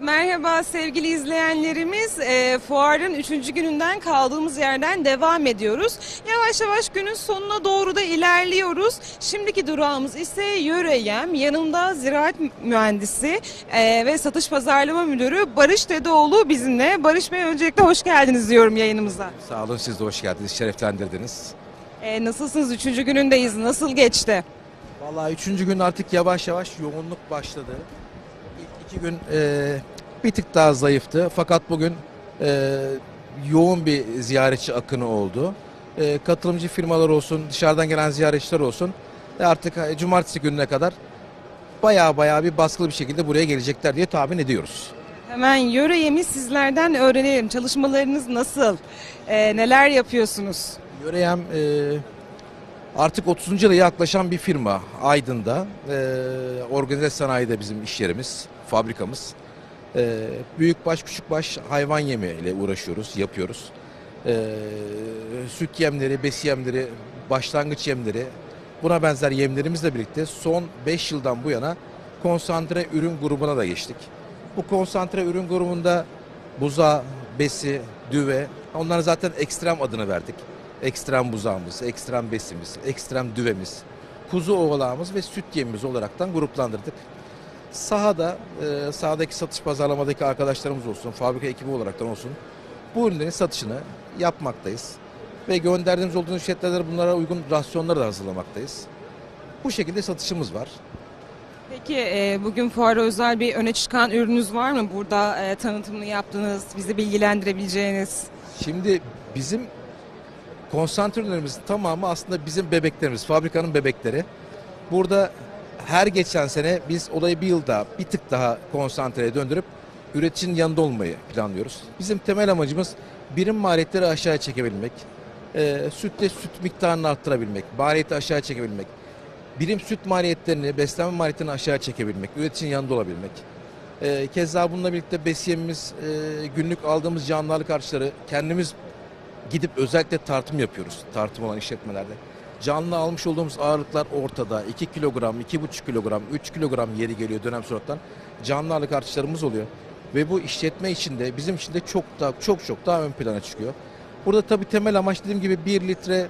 Merhaba sevgili izleyenlerimiz. Eee, fuarın 3. gününden kaldığımız yerden devam ediyoruz. Yavaş yavaş günün sonuna doğru da ilerliyoruz. Şimdiki durağımız ise Yöreyem. Yanımda ziraat mühendisi eee, ve satış pazarlama müdürü Barış Dedeoğlu bizimle. Barış Bey öncelikle hoş geldiniz diyorum yayınımıza. Sağ olun siz de hoş geldiniz, şereflendirdiniz. Eee, nasılsınız? 3. günündeyiz. Nasıl geçti? Vallahi üçüncü gün artık yavaş yavaş yoğunluk başladı. İki gün e, bir tık daha zayıftı fakat bugün e, yoğun bir ziyaretçi akını oldu. E, katılımcı firmalar olsun, dışarıdan gelen ziyaretçiler olsun ve artık e, cumartesi gününe kadar baya baya bir baskılı bir şekilde buraya gelecekler diye tahmin ediyoruz. Hemen Yöreyem'i sizlerden öğrenelim. Çalışmalarınız nasıl? Eee, neler yapıyorsunuz? Yöreyem e, artık 30. yıla yaklaşan bir firma Aydın'da. E, organize sanayide bizim iş yerimiz, fabrikamız. E, büyükbaş, küçükbaş hayvan yemi ile uğraşıyoruz, yapıyoruz. E, süt yemleri, besi yemleri, başlangıç yemleri, buna benzer yemlerimizle birlikte son 5 yıldan bu yana konsantre ürün grubuna da geçtik. Bu konsantre ürün grubunda buza, besi, düve, onlara zaten ekstrem adını verdik. Ekstrem buzağımız, ekstrem besimiz, ekstrem düvemiz, kuzu oğlağımız ve süt yemimiz olaraktan gruplandırdık. Sahada, e, sahadaki satış pazarlamadaki arkadaşlarımız olsun, fabrika ekibi olaraktan olsun bu ürünlerin satışını yapmaktayız. Ve gönderdiğimiz olduğumuz şirketlere bunlara uygun rasyonları da hazırlamaktayız. Bu şekilde satışımız var. Peki e, bugün fuara özel bir öne çıkan ürününüz var mı? Burada e, tanıtımını yaptığınız, bizi bilgilendirebileceğiniz. Şimdi bizim konsantre ürünlerimizin tamamı aslında bizim bebeklerimiz, fabrikanın bebekleri. Burada her geçen sene biz olayı bir yıl daha, bir tık daha konsantreye döndürüp üreticinin yanında olmayı planlıyoruz. Bizim temel amacımız birim maliyetleri aşağıya çekebilmek, e, sütte süt miktarını arttırabilmek, maliyeti aşağı çekebilmek, birim süt maliyetlerini, beslenme maliyetlerini aşağı çekebilmek, üreticinin yanında olabilmek. E, keza bununla birlikte besiyemimiz, e, günlük aldığımız canlılarlık harçları kendimiz gidip özellikle tartım yapıyoruz. Tartım olan işletmelerde. Canlı almış olduğumuz ağırlıklar ortada. 2 kilogram, 2,5 kilogram, 3 kilogram yeri geliyor dönem surattan. Canlı ağırlık artışlarımız oluyor. Ve bu işletme içinde bizim için de çok daha çok çok daha ön plana çıkıyor. Burada tabii temel amaç dediğim gibi 1 litre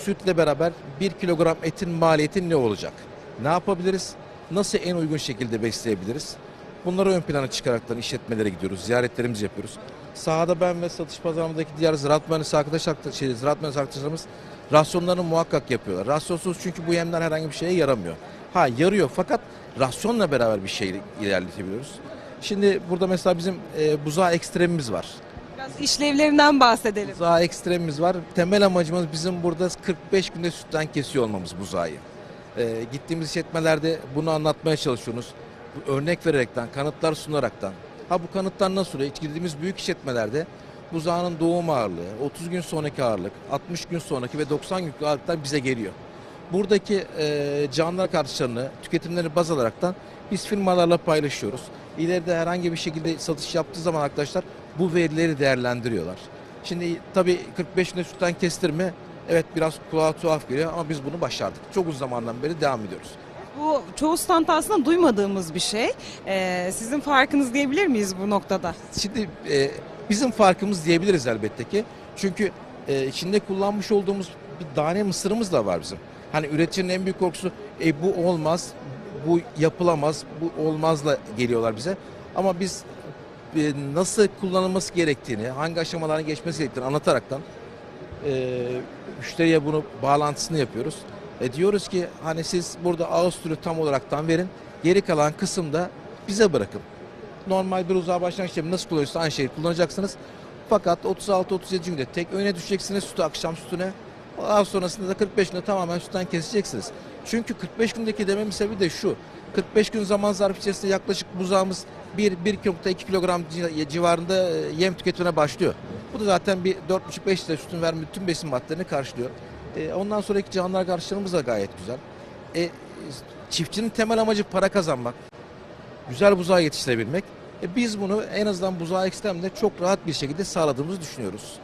sütle beraber 1 kilogram etin maliyeti ne olacak? Ne yapabiliriz? Nasıl en uygun şekilde besleyebiliriz? Bunları ön plana çıkaraktan işletmelere gidiyoruz, ziyaretlerimizi yapıyoruz. Sahada ben ve satış pazarındaki diğer ziraat mühendisi arkadaş, şey, ziraat mühendisi arkadaşlarımız rasyonlarını muhakkak yapıyorlar. Rasyonsuz çünkü bu yemler herhangi bir şeye yaramıyor. Ha yarıyor fakat rasyonla beraber bir şey ilerletebiliyoruz. Şimdi burada mesela bizim e, buzağı ekstremimiz var. Biraz işlevlerinden bahsedelim. Buzağı ekstremimiz var. Temel amacımız bizim burada 45 günde sütten kesiyor olmamız buzağı. E, gittiğimiz işletmelerde bunu anlatmaya çalışıyoruz. Örnek vererekten, kanıtlar sunaraktan. Ha bu kanıtlar nasıl oluyor? Girdiğimiz büyük işletmelerde buzağının doğum ağırlığı, 30 gün sonraki ağırlık, 60 gün sonraki ve 90 günlük ağırlıklar bize geliyor. Buradaki e, canlılar kartuşlarını, tüketimlerini baz alaraktan biz firmalarla paylaşıyoruz. İleride herhangi bir şekilde satış yaptığı zaman arkadaşlar bu verileri değerlendiriyorlar. Şimdi tabii 45 günde sütten kestirme evet biraz kulağa tuhaf geliyor ama biz bunu başardık. Çok uzun zamandan beri devam ediyoruz. Bu çoğu stand aslında duymadığımız bir şey. E, sizin farkınız diyebilir miyiz bu noktada? Şimdi e, bizim farkımız diyebiliriz elbette ki. Çünkü e, içinde kullanmış olduğumuz bir tane mısırımız da var bizim. Hani üreticinin en büyük korkusu e, bu olmaz, bu yapılamaz, bu olmazla geliyorlar bize. Ama biz e, nasıl kullanılması gerektiğini, hangi aşamalarını geçmesi gerektiğini anlataraktan e, müşteriye bunu bağlantısını yapıyoruz. E, diyoruz ki hani siz burada ağız türü tam olaraktan verin, geri kalan kısımda bize bırakın. Normal bir uzağa başlangıç işlemi nasıl kullanıyorsa aynı şeyi kullanacaksınız. Fakat 36-37 günde tek öğüne düşeceksiniz sütü akşam sütüne. Daha sonrasında da 45 günde tamamen sütten keseceksiniz. Çünkü 45 gündeki dememin sebebi de şu. 45 gün zaman zarfı içerisinde yaklaşık buzağımız 1-1.2 kilogram ci- civarında e, yem tüketimine başlıyor. Bu da zaten bir 4,5-5 litre sütün verme bütün besin maddelerini karşılıyor. E, ondan sonraki canlılar karşılarımız da gayet güzel. E, çiftçinin temel amacı para kazanmak güzel buzağı yetiştirebilmek. E biz bunu en azından buzağı ekstremde çok rahat bir şekilde sağladığımızı düşünüyoruz.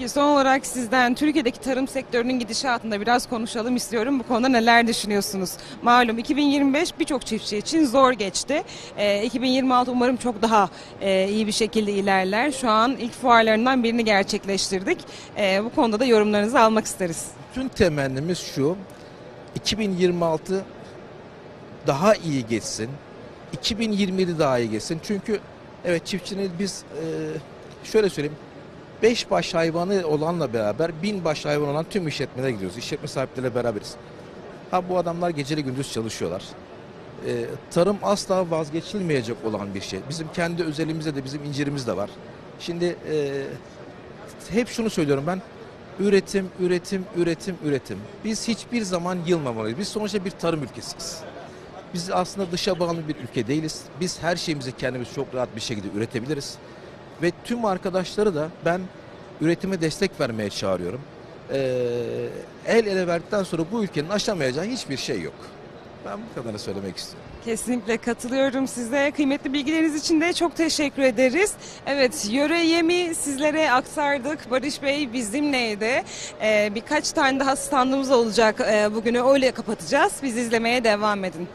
Peki son olarak sizden Türkiye'deki tarım sektörünün gidişatında biraz konuşalım istiyorum. Bu konuda neler düşünüyorsunuz? Malum 2025 birçok çiftçi için zor geçti. Ee, 2026 umarım çok daha e, iyi bir şekilde ilerler. Şu an ilk fuarlarından birini gerçekleştirdik. Ee, bu konuda da yorumlarınızı almak isteriz. Tüm temennimiz şu. 2026 daha iyi geçsin. 2027 daha iyi geçsin. Çünkü evet çiftçinin biz e, şöyle söyleyeyim. 5 baş hayvanı olanla beraber 1000 baş hayvan olan tüm işletmelere gidiyoruz. İşletme sahipleriyle beraberiz. Ha bu adamlar geceli gündüz çalışıyorlar. E, tarım asla vazgeçilmeyecek olan bir şey. Bizim kendi özelimizde de bizim incirimiz de var. Şimdi e, hep şunu söylüyorum ben. Üretim, üretim, üretim, üretim. Biz hiçbir zaman yılmamalıyız. Biz sonuçta bir tarım ülkesiyiz. Biz aslında dışa bağımlı bir ülke değiliz. Biz her şeyimizi kendimiz çok rahat bir şekilde üretebiliriz. Ve tüm arkadaşları da ben üretime destek vermeye çağırıyorum. Ee, el ele verdikten sonra bu ülkenin aşamayacağı hiçbir şey yok. Ben bu kadarını söylemek istiyorum. Kesinlikle katılıyorum size. Kıymetli bilgileriniz için de çok teşekkür ederiz. Evet, yöre yemi sizlere aktardık. Barış Bey bizimleydi. Ee, birkaç tane daha standımız olacak. Ee, bugünü öyle kapatacağız. Biz izlemeye devam edin.